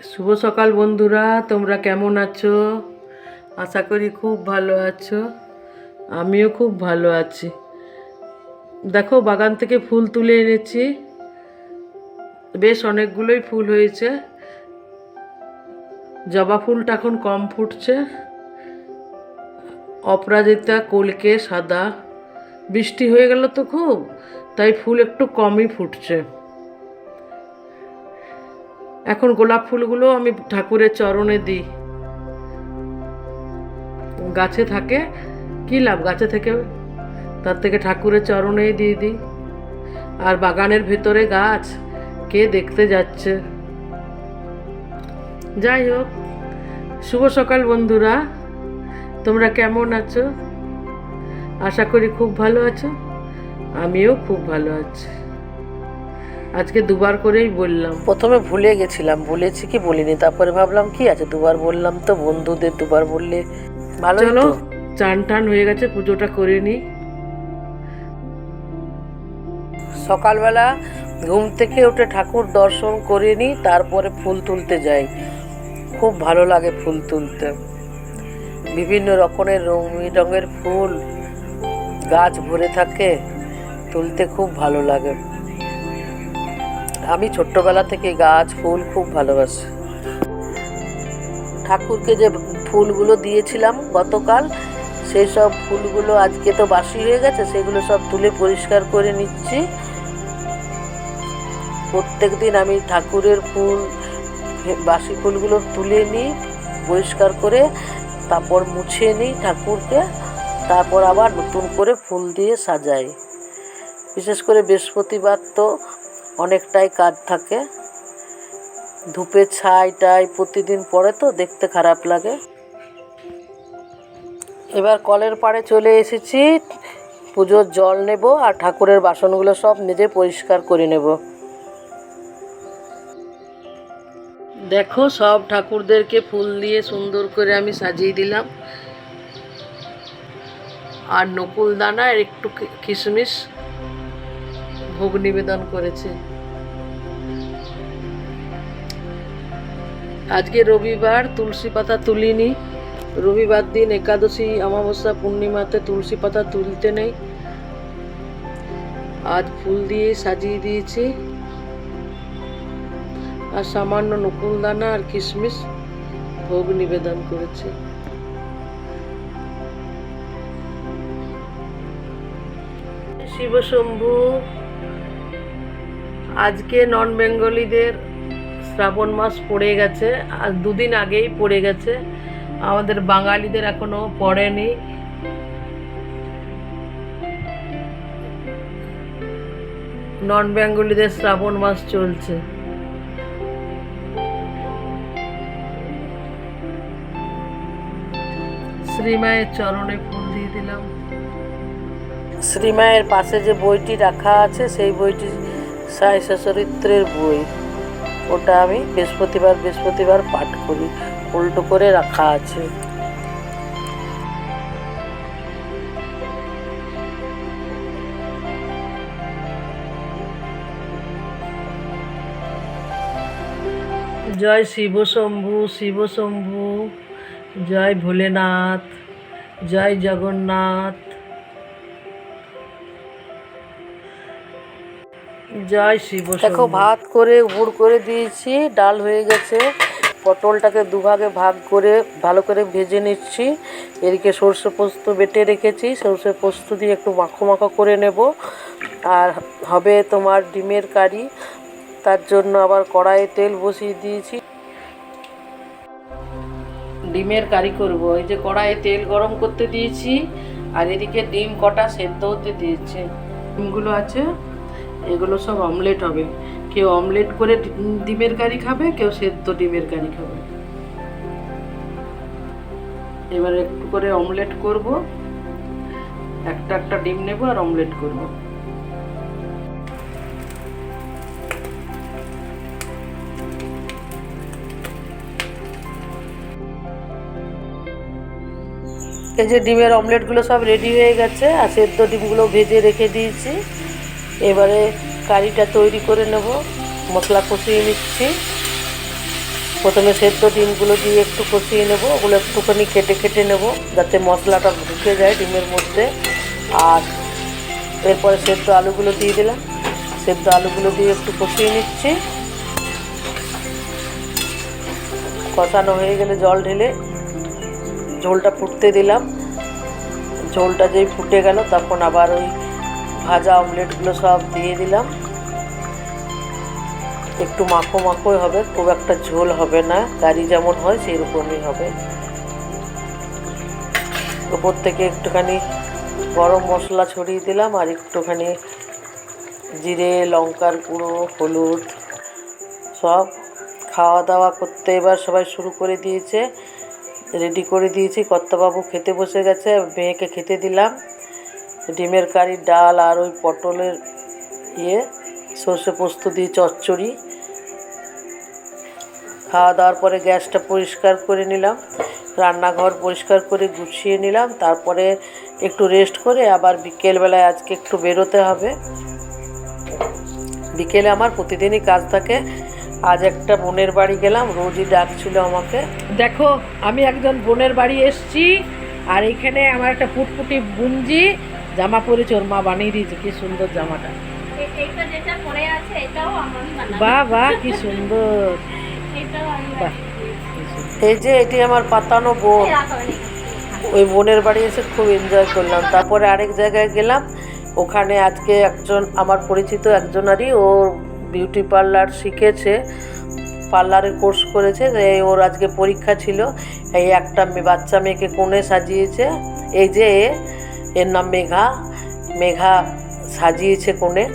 শুভ সকাল বন্ধুরা, তোমরা কেমন আছো? আশা করি খুব ভালো আছো। আমিও খুব ভালো আছি। দেখো, বাগান থেকে ফুল তুলে এনেছি। বেশ অনেকগুলোই ফুল হয়েছে। জবা ফুলটা এখন কম ফুটছে। অপরাজিতা, কলকে, সাদা। বৃষ্টি হয়ে গেল তো খুব, তাই ফুল একটু কমই ফুটছে। এখন গোলাপ ফুলগুলো আমি ঠাকুরের চরণে দিই। গাছে থাকে, কী লাভ? গাছে থেকে তার থেকে ঠাকুরের চরণেই দিয়ে দিই। আর বাগানের ভেতরে গাছ, কে দেখতে যাচ্ছে? যাই হোক, শুভ সকাল বন্ধুরা। তোমরা কেমন আছো? আশা করি খুব ভালো আছো। আমিও খুব ভালো আছি। আজকে দুবার করেই বললাম। প্রথমে ভুলে গেছিলাম বলেছি কি বলিনি তারপরে ভাবলাম কি আছে? দুবার বললাম তো বন্ধুদের দুবার বললে ভালো চলো চান টান হয়ে গেছে পুজোটা করে নিই সকালবেলা ঘুম থেকে উঠে ঠাকুর দর্শন করে নিই তারপরে ফুল তুলতে যাই। খুব ভালো লাগে ফুল তুলতে। বিভিন্ন রকমের রঙ রঙের ফুল গাছ ভরে থাকে তুলতে খুব ভালো লাগে। আমি ছোট্টবেলা থেকে গাছ, ফুল খুব ভালোবাসি। ঠাকুরকে যে ফুলগুলো দিয়েছিলাম গতকাল সেই সব ফুলগুলো আজকে তো বাসি হয়ে গেছে, সেগুলো সব তুলে পরিষ্কার করে নিচ্ছি। প্রত্যেক দিন আমি ঠাকুরের ফুল, বাসি ফুলগুলো তুলে নিই, পরিষ্কার করে তারপর মুছে নিই ঠাকুরকে, তারপর আবার নতুন করে ফুল দিয়ে সাজাই। বিশেষ করে বৃহস্পতিবার তো অনেকটাই কাজ থাকে। ধূপের ছাই টাই প্রতিদিন পরে তো, দেখতে খারাপ লাগে। এবার কলের পাড়ে চলে এসেছি, পুজোর জল নেব আর ঠাকুরের বাসনগুলো সব নিজে পরিষ্কার করে নেব। দেখো, সব ঠাকুরদেরকে ফুল দিয়ে সুন্দর করে আমি সাজিয়ে দিলাম। আর নকুল দানা আর একটু কিশমিশ ভোগ নিবেদন করেছে। আজকে রবিবার তুলসী পাতা তুলিনি। রবিবার দিন একাদশী, অমাবস্যা, পূর্ণিমাতে তুলসী পাতা তুলতে নেই। আজ ফুল দিয়ে সাজিয়ে দিয়েছি। আর সামান্য নকুল দানা আর কিশমিশ ভোগ নিবেদন করেছে। শিবশম্ভু আজকে নন বেঙ্গলিদের শ্রাবণ মাস পড়ে গেছে, আর দুদিন আগেই পড়ে গেছে। আমাদের বাঙালিদের এখনও পড়েনি। নন বেঙ্গলিদের শ্রাবণ মাস চলছে। শ্রীমায়ের চরণে ফুল দিয়ে দিলাম। শ্রীমায়ের পাশে যে বইটি রাখা আছে, সেই বইটি সাই চরিত্রের বই। ওটা আমি বৃহস্পতিবার বৃহস্পতিবার পাঠ করি। উল্টো করে রাখা আছে। জয় শিব শম্ভু শিব শম্ভু, জয় ভোলেনাথ, জয় জগন্নাথ। জয় শিব দেখো ভাত করে গুড় করে দিয়েছি ডাল হয়ে গেছে। পটলটাকে দুভাগে ভাগ করে ভালো করে ভেজে নিচ্ছি। এদিকে সর্ষে পোস্ত বেটে রেখেছি। সর্ষে পোস্ত দিয়ে একটু মাখো মাখো করে নেব। আর হবে তোমার ডিমের কারি। তার জন্য আবার কড়াইয়ে তেল বসিয়ে দিয়েছি। ডিমের কারি করব। এই যে কড়াইয়ে তেল গরম করতে দিয়েছি। আর এদিকে ডিম কটা সেদ্ধ হতে দিয়েছি। ডিমগুলো আছে। এগুলো সব অমলেট হবে। কেউ অমলেট করে ডিমের কারি খাবে, কেউ সেদ্ধ ডিমের কারি খাবে। এবার একটু করে অমলেট করব। একটা একটা ডিম নেব আর অমলেট করব। এই যে ডিমের অমলেটগুলো সব রেডি হয়ে গেছে, আর সেদ্ধ ডিমগুলো ভেজে রেখে দিয়েছি। এবারে কারিটা তৈরি করে নেব। মশলা কষিয়ে নিচ্ছি। প্রথমে সেদ্ধ ডিমগুলো দিয়ে একটু কষিয়ে নেব। ওগুলো একটুখানি কেটে কেটে নেব যাতে মশলাটা ঢুকে যায় ডিমের মধ্যে। আর এরপরে সেদ্ধ আলুগুলো দিয়ে দিলাম। সেদ্ধ আলুগুলো দিয়ে একটু কষিয়ে নিচ্ছি। কষানো হয়ে গেলে জল ঢেলে ঝোলটা ফুটতে দিলাম। ঝোলটা যেই ফুটে গেল, তখন আবার ওই ভাজা অমলেটগুলো সব দিয়ে দিলাম। একটু মাখো মাখোই হবে, খুব একটা ঝোল হবে না কারি যেমন হয় সেই রকমই হবে। উপর থেকে একটুখানি গরম মশলা ছড়িয়ে দিলাম, আর একটুখানি জিরে, লঙ্কার গুঁড়ো, হলুদ সব। খাওয়া দাওয়া করতে এবার সবাই শুরু করে দিয়েছে, রেডি করে দিয়েছি। কর্তাবাবু খেতে বসে গেছে, মেয়েকে খেতে দিলাম। ডিমের কারি, ডাল আর ওই পটলের ইয়ে সর্ষে পোস্ত দিয়ে চচ্চড়ি। খাওয়া দাওয়ার পরে গ্যাসটা পরিষ্কার করে নিলাম। রান্নাঘর পরিষ্কার করে গুছিয়ে নিলাম। তারপরে একটু রেস্ট করে আবার বিকেলবেলায় আজকে একটু বেরোতে হবে। বিকেলে আমার প্রতিদিনই কাজ থাকে। আজ একটা বোনের বাড়ি গেলাম, রোজই ডাকছিল আমাকে। দেখো, আমি একজন বোনের বাড়ি এসছি আর এখানে আমার একটা ফুটফুটি বুঞ্জি জামা পরেছে ওর মা বানিয়ে দিয়েছে কি সুন্দর জামাটা। এ- এইটা যেটা পরে আছে এটাও আমি বানাবো। বাহ বাহ কি সুন্দর। বাহ। এই যে এটি আমার পাতানো বোন। ওই বোনের বাড়ি এসে খুব এনজয় করলাম। তারপরে আরেক জায়গায় গেলাম। ওখানে আজকে একজন আমার পরিচিত একজনারই ও বিউটি পার্লার শিখেছে পার্লারের কোর্স করেছে। এই ওর আজকে পরীক্ষা ছিল। এই একটা মেয়ে- বাচ্চা মেয়েকে কোণে সাজিয়েছে। এই যে এ, এর নাম মেঘা। মেঘা সাজিয়েছে কোণে।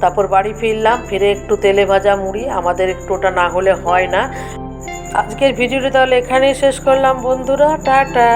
তারপর বাড়ি ফিরলাম, ফিরে একটু তেলে ভাজা মুড়ি। আমাদের একটু ওটা না হলে হয় না। আজকের ভিডিওটি তাহলে এখানেই শেষ করলাম বন্ধুরা। টাটা।